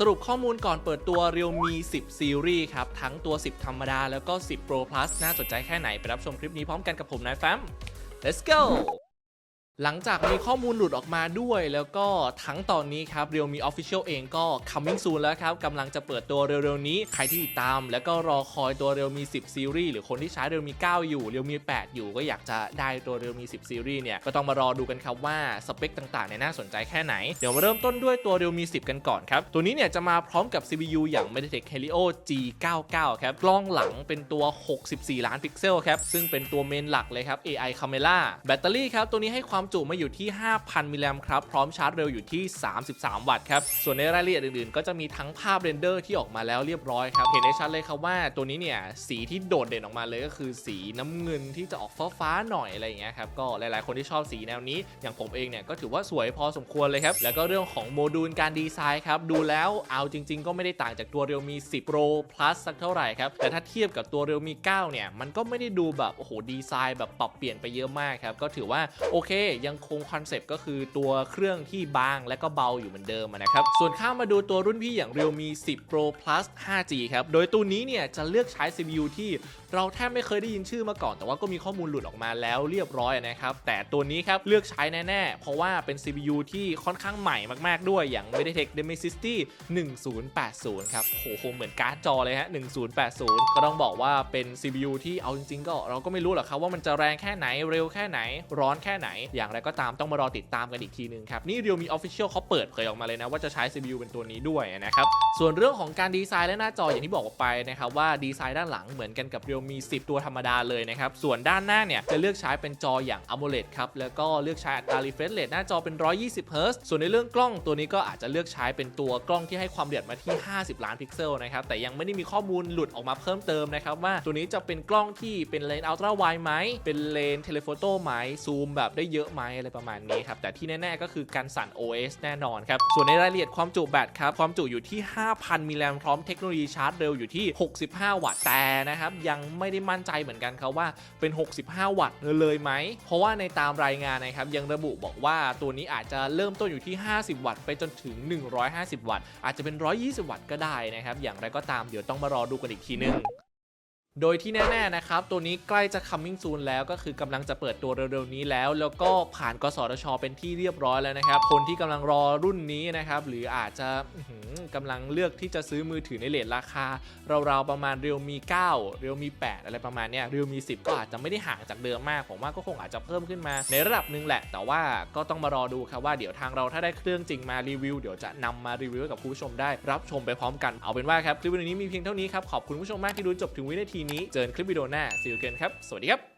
สรุปข้อมูลก่อนเปิดตัว Realme 10 Series ครับ ทั้งตัว 10 ธรรมดาแล้วก็ 10 Pro Plus น่าสนใจแค่ไหน ไปรับชมคลิปนี้พร้อมกันกับผมนายแฟม let's go หลังจากมีข้อมูลหลุดออกมาด้วย แล้วก็ทั้งตอนนี้ครับ Realme Official เองก็ coming soon แล้วครับกำลังจะเปิดตัวเร็วๆนี้ ใครที่ติดตาม แล้วก็รอคอยตัว Realme 10 Series หรือคนที่ใช้ Realme 9อยู่ Realme 8อยู่ก็อยากจะได้ตัว Realme 10 Series เนี่ย ก็ต้องมารอดูกันครับว่าสเปคต่างๆเนี่ยน่าสนใจแค่ไหน เดี๋ยวมาเริ่มต้นด้วยตัว Realme 10 กันก่อนครับ ตัวนี้เนี่ยจะมาพร้อมกับ CPU อย่าง MediaTek Helio G99 ครับกล้องหลังเป็นตัว 64 ล้านพิกเซลครับซึ่งเป็นตัวเมนหลักเลยครับ AI Camera แบตเตอรี่ครับตัวนี้ให้ความจุมาอยู่ที่ 5,000 มิลลิแอมป์ครับ พร้อมชาร์จเร็วอยู่ที่ 33 วัตต์ครับ ส่วนในรายละเอียดอื่นๆ ก็จะมีทั้งภาพเรนเดอร์ที่ออกมาแล้วเรียบร้อยครับ เห็นได้ชัดเลยครับว่าตัวนี้เนี่ย สีที่โดดเด่นออกมาเลยก็คือสีน้ำเงินที่จะออกฟ้าๆหน่อยอะไรอย่างเงี้ยครับ ก็หลายๆ คนที่ชอบสีแนวนี้ อย่างผมเองเนี่ยก็ถือว่าสวยพอสมควรเลยครับ แล้วก็เรื่องของโมดูลการดีไซน์ครับ ดูแล้วเอาจริง ๆ ก็ไม่ได้ต่างจากตัว Realme 10 Pro Plus สักเท่าไหร่ครับ แต่ถ้าเทียบกับตัว Realme 9เนี่ย มันก็ไม่ได้ดูแบบโอ้โหดีไซน์แบบปรับเปลี่ยนไปเยอะมากครับ ก็ถือว่าโอเคยังคงคอนเซปต์ก็คือตัวเครื่องที่บางและก็เบาอยู่เหมือนเดิมนะครับส่วนข้ามมาดูตัวรุ่นพี่อย่าง Realme 10 Pro Plus 5G ครับโดยตัวนี้เนี่ยจะเลือกใช้ CPU ที่เราแทบไม่เคยได้ยินชื่อมาก่อน แต่ว่าก็มีข้อมูลหลุดออกมาแล้วเรียบร้อยนะครับแต่ตัวนี้ครับเลือกใช้แน่ๆ เพราะว่าเป็น CPU ที่ค่อนข้างใหม่มากๆด้วยอย่าง MediaTek Dimensity 1080 ครับโหคงเหมือนการ์ดจอเลยฮะ 1080 ก็ต้องบอกว่าเป็น CPU ที่เอาจริงๆ ก็เราก็ไม่รู้หรอกครับว่ามันจะแรงแค่ไหนเร็วแค่ไหนร้อนแค่ไหนอยางไรก็ตามต้องมารอติดตามกันอีกทีนึงครับ นี่ Realme Official เขาเปิดเผยออกมาเลยนะ ว่าจะใช้ CPU เป็นตัวนี้ด้วยนะครับ ส่วนเรื่องของการดีไซน์และหน้าจออย่างที่บอกไปนะครับว่าดีไซน์ด้านหลังเหมือนกันกับ Realme 10 ตัวธรรมดาเลยนะครับ ส่วนด้านหน้าเนี่ยจะเลือกใช้เป็นจออย่าง AMOLED ครับ แล้วก็เลือกใช้อัตรา refresh rate หน้าจอเป็น 120 Hz ส่วนในเรื่องกล้องตัวนี้ก็อาจจะเลือกใช้เป็นตัวกล้องที่ให้ความละเอียดมาที่ 50 ล้านพิกเซลนะครับ แต่ยังไม่ได้มีข้อมูลหลุดออกมาเพิ่มเติมนะครับว่าตัวนี้จะเป็นกล้องที่เป็นเลนส์อัลตร้าไวไหมเป็นเลนส์เทเลโฟโต้ไหมซูมแบบได้เยอะไหมอะไรประมาณนี้ครับ แต่ที่แน่ๆก็คือการสั่น OS แน่นอนครับ ส่วนในรายละเอียดความจุแบตครับ ความจุอยู่ที่ 5,000 มิลลิแอมพร้อมเทคโนโลยีชาร์จเร็วอยู่ที่ 65 วัตต์แต่นะครับ ยังไม่ได้มั่นใจเหมือนกันครับว่าเป็น 65 วัตต์เลยไหม เพราะว่าในตามรายงานนะครับยังระบุบอกว่าตัวนี้อาจจะเริ่มต้นอยู่ที่ 50 วัตต์ไปจนถึง 150 วัตต์อาจจะเป็น 120 วัตต์ก็ได้นะครับอย่างไรก็ตามเดี๋ยวต้องมารอดูกันอีกทีนึง โดยที่แน่ๆนะครับ ตัวนี้ใกล้จะ coming soon แล้วก็คือกำลังจะเปิดตัวเร็วๆนี้แล้ว แล้วก็ผ่านกสทช เป็นที่เรียบร้อยแล้วนะครับ คนที่กำลังรอรุ่นนี้นะครับ หรืออาจจะกำลังเลือกที่จะซื้อมือถือในเลทราคาราวๆประมาณ Realme 9 Realme 8อะไรประมาณเนี้ย Realme 10 ก็อาจจะไม่ได้ห่างจากเดิมมาก ผมว่าก็คงอาจจะเพิ่มขึ้นมาในระดับหนึ่งแหละ แต่ว่าก็ต้องมารอดูครับว่าเดี๋ยวทางเราถ้าได้เครื่องจริงมารีวิวเดี๋ยวจะนำมารีวิวให้กับผู้ชมได้รับชมไปพร้อมกันเอาเป็นว่าครับคลิปวิดีโอนี้มีเพียงเท่านี้ครับขอบคุณผู้ชมมากที่ดูจบถึงวินาทีนี้เจอกันคลิปวิดีโอหน้า see you again ครับ สวัสดีครับ